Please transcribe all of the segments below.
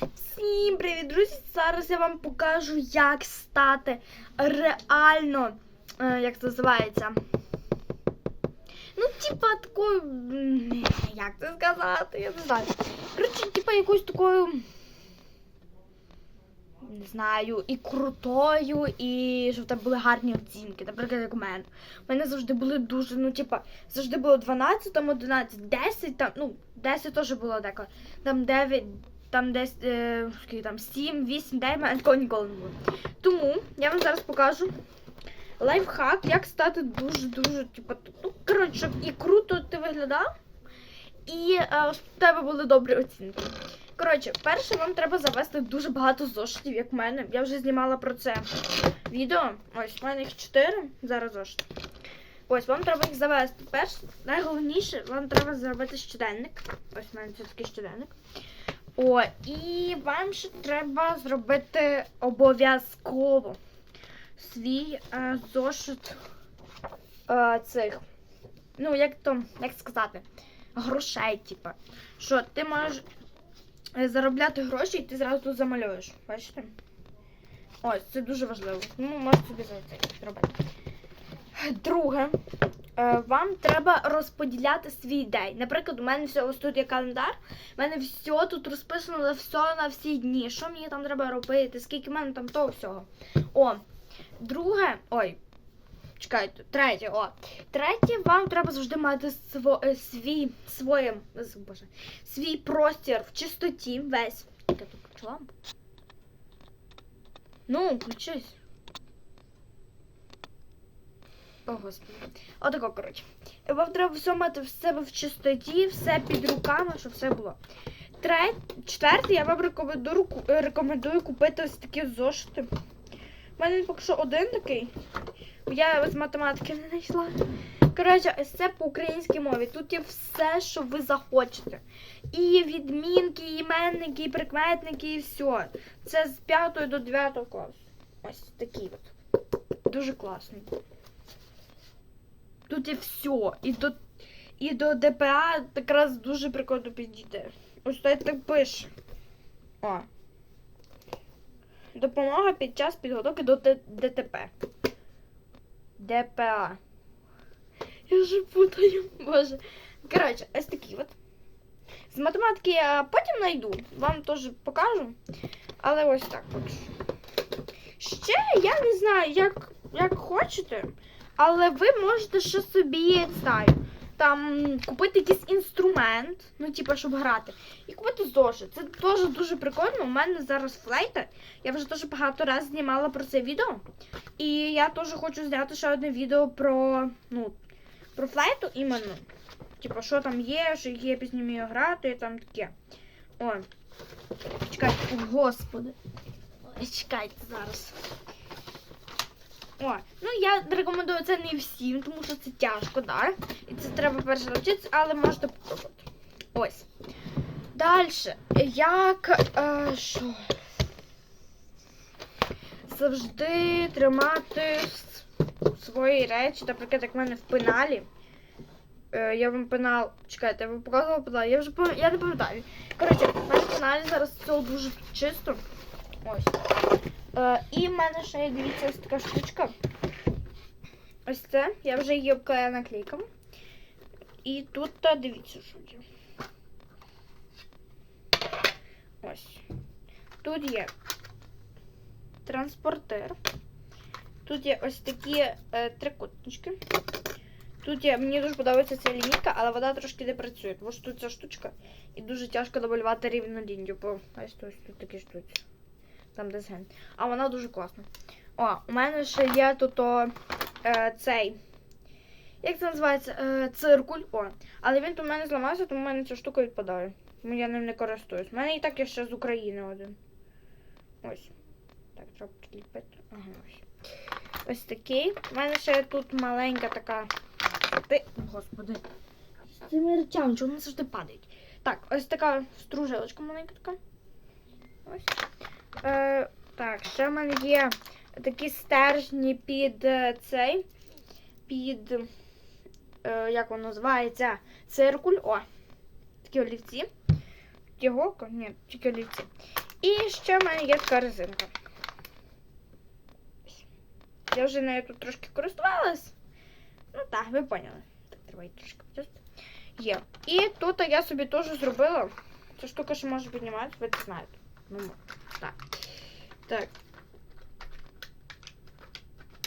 Всім привіт, друзі! Зараз я вам покажу, як стати реально, е, як це називається. Ну, типа такою. Як це сказати? Я не знаю. Коротше, типа якоюсь такою. Не знаю, і крутою, і щоб тебе були гарні оцінки. Наприклад, як у мене. У мене завжди були дуже, ну, типа, завжди було 12, там 11, 10, там, ну, 10 теж було деколи. Там 9, там десь е, там 7, 8, 9, мене такого ніколи не було. Тому я вам зараз покажу лайфхак, як стати дуже-дуже, типу, ну, коротше, щоб і круто ти виглядав, і е, щоб в тебе були добрі оцінки. Коротше, перше вам треба завести дуже багато зошитів, як в мене. Я вже знімала про це відео. Ось, в мене їх 4, зараз зошити. Ось, вам треба їх завести. Перше, найголовніше, вам треба зробити щоденник. Ось в мене це такий щоденник. О, і вам ще треба зробити обов'язково свій е, зошит е, цих. Ну, як то, як сказати, грошей, типа. Що ти можеш е, заробляти гроші і ти зразу замалюєш. Бачите? Ось, це дуже важливо. Ну, можете собі за це зробити. Друге, вам треба розподіляти свій день. Наприклад, у мене все тут є календар. У мене все тут розписано все на всі дні. Що мені там треба робити, скільки в мене там того всього. О, друге, ой, чекайте, третє, о. Третє, вам треба завжди мати сво, е, свій, своє, боже, свій простір в чистоті весь. Я тут лампу. Ну, включись. О, господи. Отако, коротше. Вам треба все мати в себе в чистоті, все під руками, щоб все було. Тре... Четверте, я вам рекомендую, е, рекомендую купити ось такі зошити. У мене поки що один такий. Я з математики не знайшла. Коротше, це по українській мові. Тут є все, що ви захочете. І відмінки, і іменники, і прикметники, і все. Це з 5 до 9 класу. Ось такий от. Дуже класний. Тут є все. І до, і до ДПА якраз дуже прикольно підійде. Ось так так пише. О. Допомога під час підготовки до ДТП. ДПА. Я вже путаю, боже. Коротше, ось такі от. З математики я потім знайду, вам теж покажу. Але ось так от. Ще я не знаю, як, як хочете, але ви можете ще собі, знаю, там купити якийсь інструмент, ну, типу, щоб грати, і купити зошит. Це теж дуже прикольно. У мене зараз флейта. Я вже теж багато разів знімала про це відео. І я теж хочу зняти ще одне відео про, ну, про флейту іменно. Типу, що там є, що я пісні вмію грати, і там таке. О. Чекайте, о, господи. Чекайте зараз. О, ну я рекомендую це не всім, тому що це тяжко, да? І це треба перше навчитися, але можете попробувати. Ось. Далі. Як. Е, що? Завжди тримати свої речі, наприклад, як в мене в пеналі. Е, я вам пенал. Чекайте, я вам показувала пенал. Я вже я не пам'ятаю. Коротше, в мене в пеналі зараз все дуже чисто. Ось. Е, і в мене ще є, дивіться, ось така штучка. Ось це. Я вже її обклеїла наклейками. І тут, дивіться, що є. Ось. Тут є транспортер. Тут є ось такі е, трикутнички. Тут є, мені дуже подобається ця лінійка, але вона трошки не працює, тому що тут ця штучка і дуже тяжко намалювати рівну лінію, бо ось тут, тут такі штуці. Там де зген. А вона дуже класна. О, у мене ще є тут о, е, цей. Як це називається? Е, циркуль. О. Але він у мене зламався, тому в мене ця штука відпадає. Тому я ним не користуюсь. У мене і так є ще з України один. Ось. Так, треба підліпити. Ага, ось. Ось такий. У мене ще тут маленька така. Ти... Господи. З цими речами, чому вони завжди падають? Так, ось така стружилочка маленька така. Ось. Е, так, ще в мене є такі стержні під е, цей. Під. Е, як воно називається? Циркуль. О. Такі олівці. Його, ні, тільки олівці. І ще в мене є така резинка. Я вже нею тут трошки користувалась. Ну так, ви поняли. Так, треба трошки. Є. І тут я собі теж зробила. Ця штука ще може піднімати, ви це знаєте. Ну, так. Так.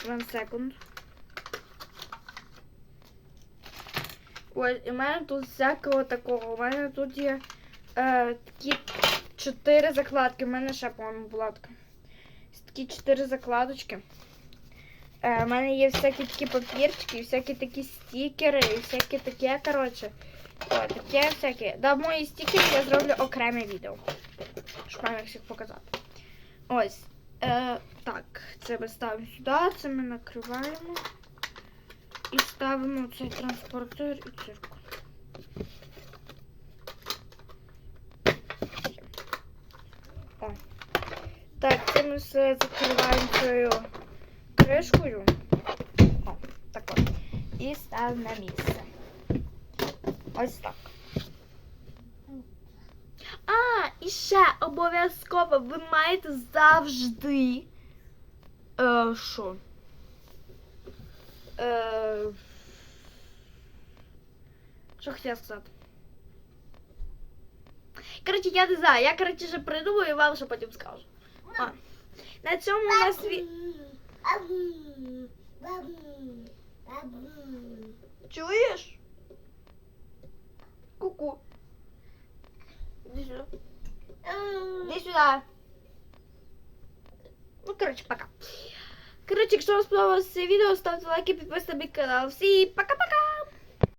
One second. Ось, і в мене тут всякого такого. У мене тут є е, такі чотири закладки. У мене ще, по-моєму, була така. Такі чотири закладочки. Е, у мене є всякі такі папірчики, і всякі такі стікери, і всякі таке, коротше. О, таке всяке. Да, мої стікери я зроблю окреме відео. Щоб вам їх всіх показати. Ось. Е, так, це ми ставимо сюди, це ми накриваємо. І ставимо цей транспортер і циркуль. О. Так, це ми все закриваємо цією кришкою. О, так от. І ставимо на місце. Ось так. А, і ще обов'язково ви маєте завжди. Е, що? Е, що хотіла сказати? Коротше, я не знаю, я коротше ще придумаю і вам ще потім скажу. А, на цьому у нас ві... Чуєш? Ку-ку. Іди сюда. Ну, короче, пока. Короче, якщо вам сподобалося це відео, ставте лайки, підписуйтесь на мій канал. Всі пока-пока!